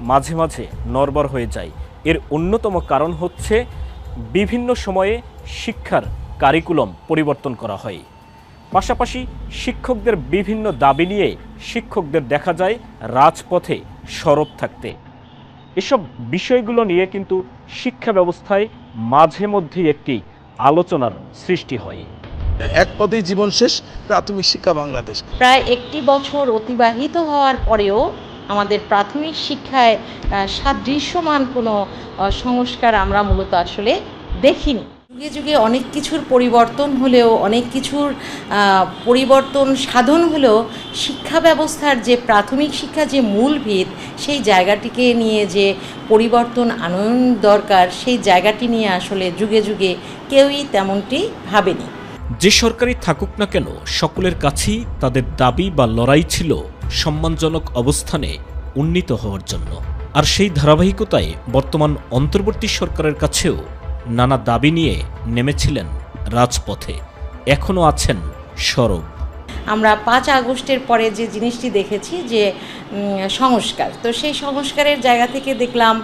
মাঝে মাঝে নরবর হয়ে যায়। এর অন্যতম কারণ হচ্ছে বিভিন্ন সময়ে শিক্ষার কারিকুলাম পরিবর্তন করা হয়। পাশাপাশি শিক্ষকদের বিভিন্ন দাবি নিয়ে শিক্ষকদের দেখা যায় রাজপথে সরব থাকতে। এসব বিষয়গুলো নিয়ে কিন্তু শিক্ষা ব্যবস্থায় মাঝে মধ্যেই একটি আলোচনার সৃষ্টি হয়। এক পদেই জীবন শেষ প্রাথমিক শিক্ষা বাংলাদেশ। প্রায় একটি বছর অতিবাহিত হওয়ার পরেও আমাদের প্রাথমিক শিক্ষায় সাদৃশ্যমান কোনো সংস্কার আমরা মূলত আসলে দেখিনি। যুগে যুগে অনেক কিছুর পরিবর্তন হলেও অনেক কিছুর পরিবর্তন সাধন হলেও শিক্ষা ব্যবস্থার যে প্রাথমিক শিক্ষা যে মূল ভিত সেই জায়গাটিকে নিয়ে যে পরিবর্তন আনয়ন দরকার সেই জায়গাটি নিয়ে আসলে যুগে যুগে কেউই তেমনটি ভাবেনি। যে সরকারি থাকুক না কেন সকলের কাছেই তাদের দাবি বা লড়াই ছিল সম্মানজনক অবস্থানে উন্নীত হওয়ার জন্য। আর সেই ধারাবাহিকতায় বর্তমান অন্তর্বর্তী সরকারের কাছেও নানা দাবি নিয়ে নেমেছিলেন রাজপথে। এখনও আছেন সরব। আমরা পাঁচ আগস্টের পরে যে জিনিসটি দেখেছি যে সংস্কার। তো সেই সংস্কারের জায়গা থেকে দেখলাম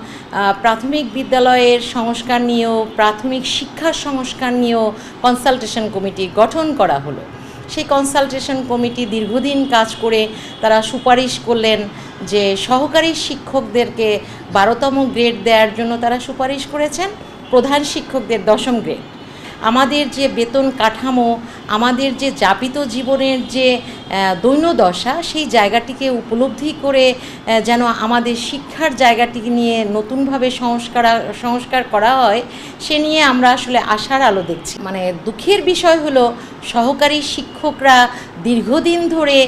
প্রাথমিক বিদ্যালয়ের সংস্কার নিয়েও, প্রাথমিক শিক্ষার সংস্কার নিয়েও কনসালটেশন কমিটি গঠন করা হলো। সেই কনসালটেশন কমিটি দীর্ঘদিন কাজ করে তারা সুপারিশ করলেন যে সহকারী শিক্ষকদেরকে বারোতম গ্রেড দেওয়ার জন্য তারা সুপারিশ করেছেন। প্রধান শিক্ষকদের দশম গ্রেড আমাদের যে বেতন কাঠামো, আমাদের যে যাপিত জীবনের যে দৈন্যদশা, সেই জায়গাটিকে উপলব্ধি করে যেন আমাদের শিক্ষার জায়গাটিকে নিয়ে নতুনভাবে সংস্কার সংস্কার করা হয়, সে নিয়ে আমরা আসলে আশার আলো দেখছি। মানে দুঃখের বিষয় হলো, সহকারী শিক্ষকরা দীর্ঘদিন ধরে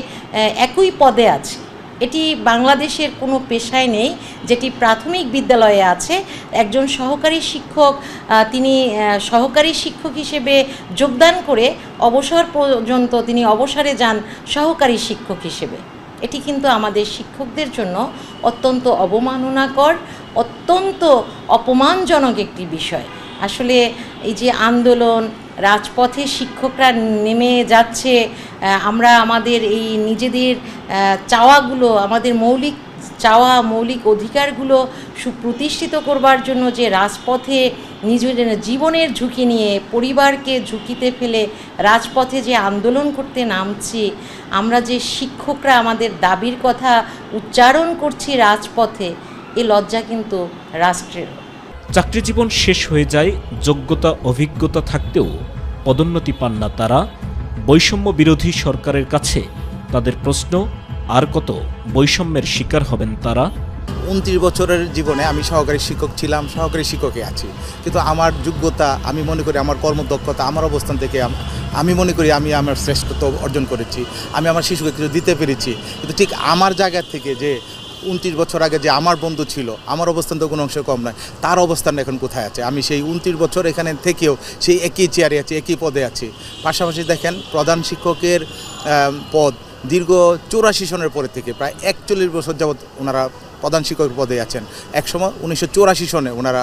একই পদে আছে। এটি বাংলাদেশের কোনো পেশায় নেই, যেটি প্রাথমিক বিদ্যালয়ে আছে। একজন সহকারী শিক্ষক তিনি সহকারী শিক্ষক হিসেবে যোগদান করে অবসর পর্যন্ত তিনি অবসরে যান সহকারী শিক্ষক হিসেবে। এটি কিন্তু আমাদের শিক্ষকদের জন্য অত্যন্ত অবমাননাকর, অত্যন্ত অপমানজনক একটি বিষয়। আসলে এই যে আন্দোলন রাজপথে শিক্ষকরা নেমে যাচ্ছে আমরা আমাদের এই নিজেদের চাওয়াগুলো, আমাদের মৌলিক চাওয়া, মৌলিক অধিকারগুলো সুপ্রতিষ্ঠিত করবার জন্য যে রাজপথে নিজের জীবনের ঝুঁকি নিয়ে পরিবারকে ঝুঁকিতে ফেলে রাজপথে যে আন্দোলন করতে নামছি, আমরা যে শিক্ষকরা আমাদের দাবির কথা উচ্চারণ করছি রাজপথে, এ লজ্জা কিন্তু রাষ্ট্রের চাকরি জীবন শেষ হয়ে যায়, যোগ্যতা, অভিজ্ঞতা থাকতেও পদোন্নতি পান না তারা। বৈষম্য বিরোধী সরকারের কাছে তাদের প্রশ্ন, আর কত বৈষম্যের শিকার হবেন তারা? উনত্রিশ বছরের জীবনে আমি সহকারী শিক্ষক ছিলাম, সহকারী শিক্ষকে আছি। কিন্তু আমার যোগ্যতা, আমি মনে করি আমার কর্মদক্ষতা, আমার অবস্থান থেকে আমি মনে করি আমি আমার শ্রেষ্ঠত্ব অর্জন করেছি। আমি আমার শিশুকে কিছু দিতে পেরেছি। কিন্তু ঠিক আমার জায়গা থেকে যে উনত্রিশ বছর আগে যে আমার বন্ধু ছিল, আমার অবস্থান তো কোনো অংশে কম নয়, তার অবস্থান এখন কোথায় আছে? আমি সেই উনত্রিশ বছর এখানে থেকেও সেই একই চেয়ারে আছি, একই পদে আছি। পাশাপাশি দেখেন, প্রধান শিক্ষকের পদ দীর্ঘ চৌরাশি সনের পরে থেকে, প্রায় একচল্লিশ বছর যাবৎ ওনারা প্রধান শিক্ষক পদে আছেন। একসময় উনিশশো চৌরাশি সনে ওনারা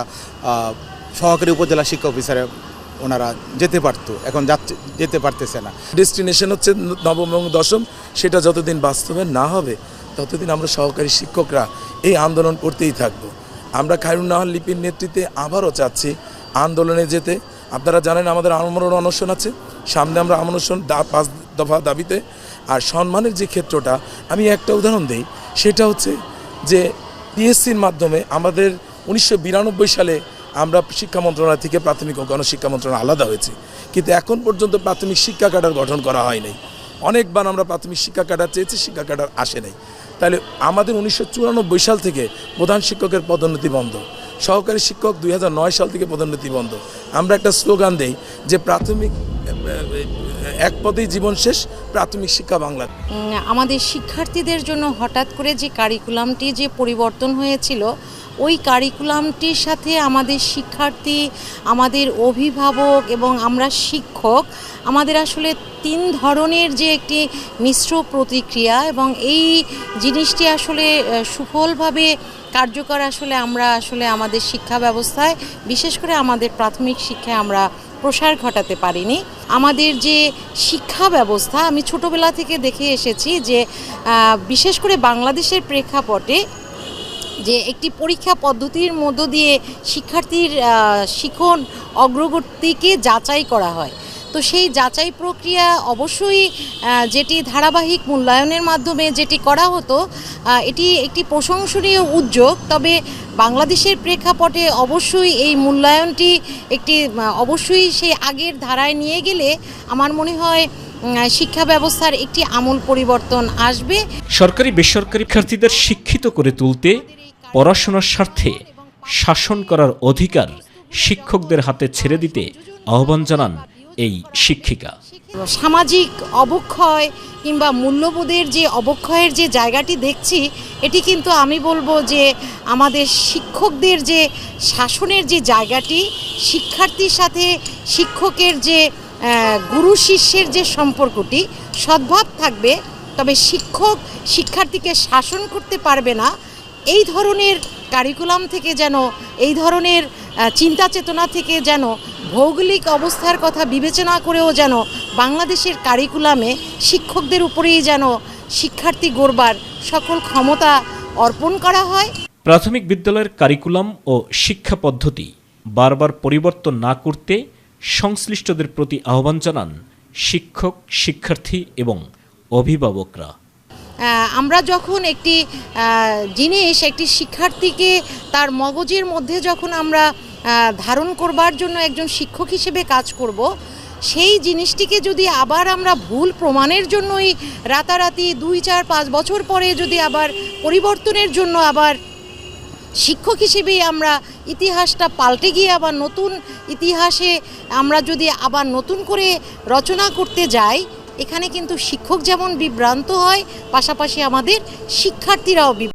সহকারী উপজেলা শিক্ষা অফিসারে ওনারা যেতে পারতো, এখন যাচ্ছে, যেতে পারতেছে না। ডেস্টিনেশন হচ্ছে নবম এবং দশম, সেটা যতদিন বাস্তবে না হবে ততদিন আমরা সহকারী শিক্ষকরা এই আন্দোলন করতেই থাকব। আমরা খায়রুন নাহার লিপির নেতৃত্বে আবারও চাচ্ছি আন্দোলনে যেতে। আপনারা জানেন আমাদের আমরণ অনশন আছে। সামনে আমরা আমনশন পাঁচ দফা দাবিতে। আর সম্মানের যে ক্ষেত্রটা, আমি একটা উদাহরণ দিই। সেটা হচ্ছে যে পিএসসির মাধ্যমে আমাদের উনিশশো বিরানব্বই সালে আমরা শিক্ষা মন্ত্রণালয় থেকে প্রাথমিক ও গণশিক্ষা মন্ত্রণালয় আলাদা হয়েছি। কিন্তু এখন পর্যন্ত প্রাথমিক শিক্ষা ক্যাডার গঠন করা হয় নাই। অনেকবার আমরা প্রাথমিক শিক্ষা ক্যাডার চেয়েছি, শিক্ষা ক্যাডার আসে নাই। তাহলে আমাদের উনিশশো চুরানব্বই সাল থেকে প্রধান শিক্ষকের পদোন্নতি বন্ধ। সহকারী শিক্ষক দুই হাজার নয় সাল থেকে পদোন্নতি বন্ধ। আমরা একটা স্লোগান দেই যে প্রাথমিক, এক পদেই জীবন শেষ, প্রাথমিক শিক্ষা বাংলা। আমাদের শিক্ষার্থীদের জন্য হঠাৎ করে যে কারিকুলামটি যে পরিবর্তন হয়েছিল ওই কারিকুলামটির সাথে আমাদের শিক্ষার্থী, আমাদের অভিভাবক এবং আমরা শিক্ষক, আমাদের আসলে তিন ধরনের যে একটি মিশ্র প্রতিক্রিয়া এবং এই জিনিসটি আসলে সুফলভাবে কার্যকর আসলে আমরা আসলে আমাদের শিক্ষা ব্যবস্থায়, বিশেষ করে আমাদের প্রাথমিক শিক্ষায় আমরা প্রসার ঘটাতে পারিনি। আমাদের যে শিক্ষা ব্যবস্থা, আমি ছোটবেলা থেকে দেখে এসেছি যে বিশেষ করে বাংলাদেশের প্রেক্ষাপটে যে একটি পরীক্ষা পদ্ধতির মধ্য দিয়ে শিক্ষার্থীর শিখন অগ্রগতিকে যাচাই করা হয়। তো সেই যাচাই প্রক্রিয়া অবশ্যই যেটি ধারাবাহিক মূল্যায়নের মাধ্যমে যেটি করা হতো এটি একটি প্রশংসনীয় উদ্যোগ। তবে বাংলাদেশের প্রেক্ষাপটে অবশ্যই এই মূল্যায়নটি একটি অবশ্যই সেই আগের ধারায় নিয়ে গেলে আমার মনে হয় শিক্ষা ব্যবস্থার একটি আমূল পরিবর্তন আসবে। সরকারি, বেসরকারি শিক্ষার্থীদের শিক্ষিত করে তুলতে পড়াশোনার স্বার্থে শাসন করার অধিকার শিক্ষকদের হাতে ছেড়ে দিতে আহ্বান জানান এই শিক্ষিকা। সামাজিক অবক্ষয় কিংবা মূল্যবোধের যে অবক্ষয়ের যে জায়গাটি দেখছি, এটি কিন্তু আমি বলব যে আমাদের শিক্ষকদের যে শাসনের যে জায়গাটি, শিক্ষার্থীর সাথে শিক্ষকের যে গুরু শিষ্যের যে সম্পর্কটি, সদ্ভাব থাকবে, তবে শিক্ষক শিক্ষার্থীকে শাসন করতে পারবে না। এই ধরনের কারিকুলাম থেকে যেন, এই ধরনের চিন্তা চেতনা থেকে যেন, ভৌগোলিক অবস্থার কথা বিবেচনা করেও যেন বাংলাদেশের কারিকুলামে শিক্ষকদের উপরেই যেন শিক্ষার্থী গড়বার সকল ক্ষমতা অর্পণ করা হয়। প্রাথমিক বিদ্যালয়ের কারিকুলাম ও শিক্ষা পদ্ধতি বারবার পরিবর্তন না করতে সংশ্লিষ্টদের প্রতি আহ্বান জানান শিক্ষক, শিক্ষার্থী এবং অভিভাবকরা। আমরা যখন একটি জিনিস একটি শিক্ষার্থীকে তার মগজের মধ্যে যখন আমরা ধারণ করবার জন্য একজন শিক্ষক হিসেবে কাজ করব, সেই জিনিসটিকে যদি আবার আমরা ভুল প্রমাণের জন্যই রাতারাতি দুই, চার, পাঁচ বছর পরে যদি আবার পরিবর্তনের জন্য আবার শিক্ষক হিসেবেই আমরা ইতিহাসটা পাল্টে গিয়ে আবার নতুন ইতিহাসে আমরা যদি আবার নতুন করে রচনা করতে যাই এখানে কিন্তু শিক্ষক যেমন বিভ্রান্ত হয় পাশাপাশি আমাদের শিক্ষার্থীরাও